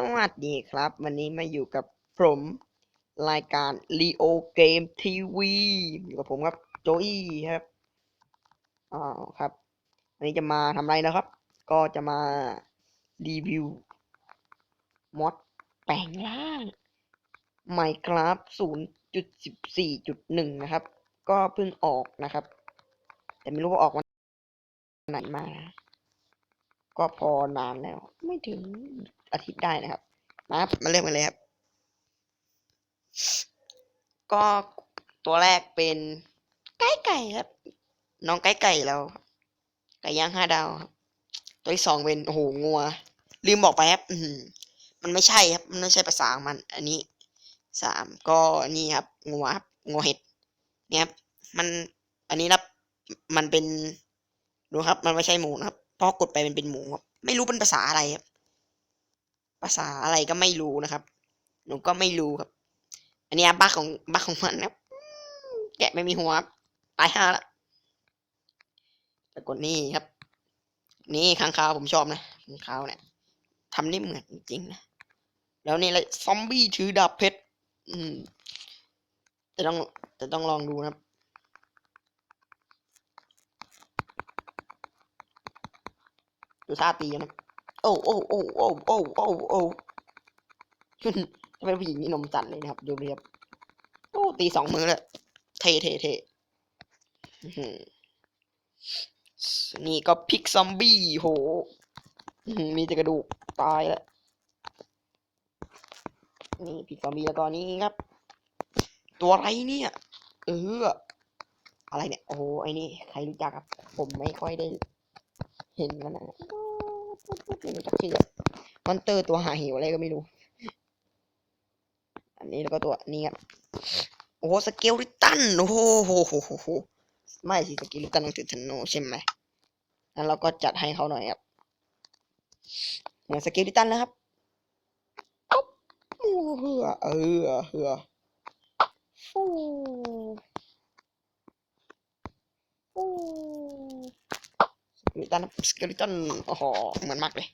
สวัสดีครับ วันนี้มาอยู่กับผมรายการ Leo Game TV อยู่กับผมครับโจอี้ครับอ๋อครับ วันนี้จะมาทำอะไรนะครับ ก็จะมารีวิวมอดแปลงร่าง Minecraft 0.14.1 นะครับ ก็เพิ่งออกนะครับ แต่ไม่รู้ว่าออกวันไหนมานะ ก็พอนานแล้ว ไม่ถึงอาทิตย์ได้นะครับมาครับมาเริ่มกันเลยครับ ก็ตัวแรกเป็นไก่ไก่ครับ น้องไก่ไก่เราไก่ย่างห้าดาวครับตัวที่สองเป็นโอ้โหงัว ลืมบอกไปครับอืมมันไม่ใช่ครับ มันไม่ใช่ภาษาของมัน อันนี้สามก็นี่ครับงัวครับงัวเห็ดเนี่ยครับมันอันนี้นะมันเป็นดูครับ มันไม่ใช่หมูนะครับ พอกดไปมันเป็นหมูครับ ไม่รู้เป็นภาษาอะไรครับ ภาษาอะไรก็ไม่รู้นะครับ หนูก็ไม่รู้ครับ อันนี้บักของบักของมันนะแกะไม่มีหัวครับตายห้าละแต่กดนี่ครับ นี่ค้างคาวผมชอบนะค้างคาวเนี่ยทำได้เหมือนจริงนะ แล้วนี่อะไรซอมบี้ถือดาบเพชร อืมแต่ต้องแต่ต้องลองดูนะครับ ดูท่าตีนะ โอ้โอ้โอ้โอ้โอ้โอ้โอ้ถ้าเป็นผู้หญิงนี่นมสั่นเลยนะครับ ดูเรียบ โอ้ ตีสองมือเลยเทเทเทนี่ก็พิกซอมบี้โห มีแต่กระดูก ตายแล้ว นี่พิกซอมบี้แล้วก็นี่ครับ ตัวอะไรเนี่ย เออ อะไรเนี่ย โอ้โหไอ้นี่ ใครรู้จักครับ ผมไม่ค่อยได้ เห็นมันนะ ไม่จักชื่อมอนเตอร์ตัวหาหิวอะไรก็ไม่รู้ อันนี้แล้วก็ตัวนี้ครับ โอ้สเกลลิตัน โอ้โหโหโหโหไม่สิสเกลลิตันต้องถือธนูใช่ไหมงั้นเราก็จัดให้เขาหน่อยครับเหมือนสเกลลิตันแล้วครับอ๊อบโอ้เหือเออเหือฟูฟู สเกลลิตันครับสเกลลิตันโอ้โหเหมือนมากเลย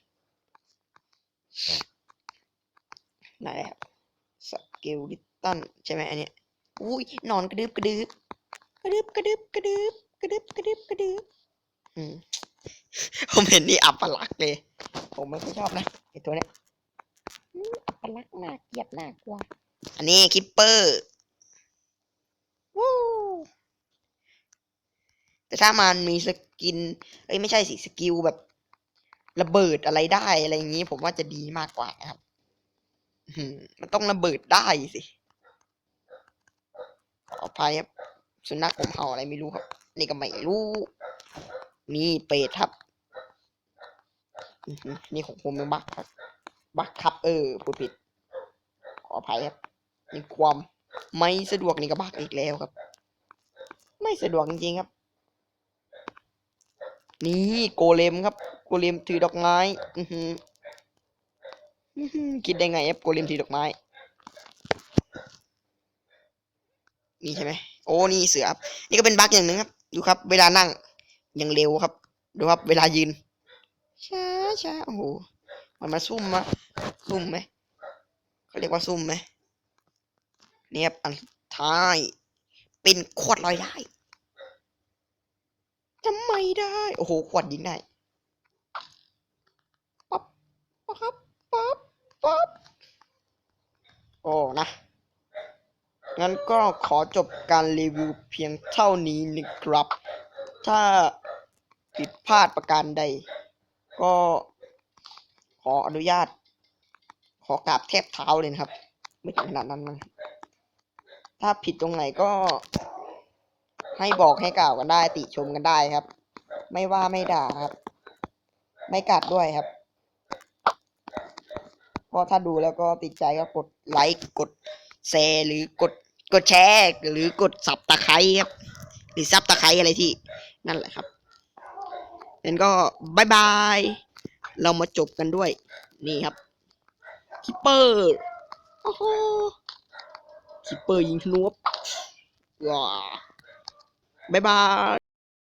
ไหนครับสเกลลิตันใช่ไหมอันเนี้ยอุ้ยนอนกระดึบกระดึบกระดึบกระดึบกระดึบกระดึบกระดึบกระดึบอืมผมเห็นนี่อัปลักษ์เลย ผมไม่ค่อยชอบนะไอตัวเนี้ยอัปลักษ์น่าเกลียดน่ากลัวอันนี้คิปเปอร์วู้ แต่ถ้ามันมีสกินเอ้ยไม่ใช่สิสกิลแบบระเบิดอะไรได้อะไรอย่างนี้ ผมว่าจะดีมากกว่านะครับมันต้องระเบิดได้สิขออภัยครับ สุนัขผมเห่าอะไรไม่รู้ครับ นี่ก็ไม่รู้ นี่เป็ดครับ นี่ของผมเป็นบักครับ บักครับ เออพูดผิด ขออภัยครับ นี่ความไม่สะดวกนี่ก็บักอีกแล้วครับ ไม่สะดวกจริงๆครับ นี่โกเลมครับ โกเลมถือดอกไม้อือหืออือหือคิดได้ไงแอปโกเลมถือดอกไม้ นี่ใช่ไหมโอ้นี่เสือครับนี่ก็เป็นบั๊กอย่างหนึ่งครับ ดูครับ เวลานั่งยังเร็วครับ ดูครับ เวลายืนช้าช้าโอ้โหมันมาซุ่มมาซุ่มไหมเขาเรียกว่าซุ่มไหมเนี่ยอันท้ายเป็นขวดลอยได้ ทำไมได้ โอ้โห ขวดยิงได้ป๊อปป๊อปป๊อปป๊อปโอ้นะ งั้นก็ขอจบการรีวิวเพียงเท่านี้นะครับ ถ้าผิดพลาดประการใด ก็ขออนุญาต ขอกราบแทบเท้าเลยนะครับ ไม่ถึงขนาดนั้นนะถ้าผิดตรงไหนก็ ให้บอกให้กล่าวกันได้ ติชมกันได้ครับ ไม่ว่าไม่ด่าครับ ไม่กัดด้วยครับเพราะถ้าดูแล้วก็ติดใจก็กดไลค์กดแชร์หรือกดกดแชร์หรือกดสับตะไคร้ครับ หรือซับตะไคร้อะไรที่นั่นแหละครับงั้นก็บายบาย เรามาจบกันด้วย นี่ครับคิปเปอร์โอ้โหคิปเปอร์ยิงธนูครับว้า 拜拜。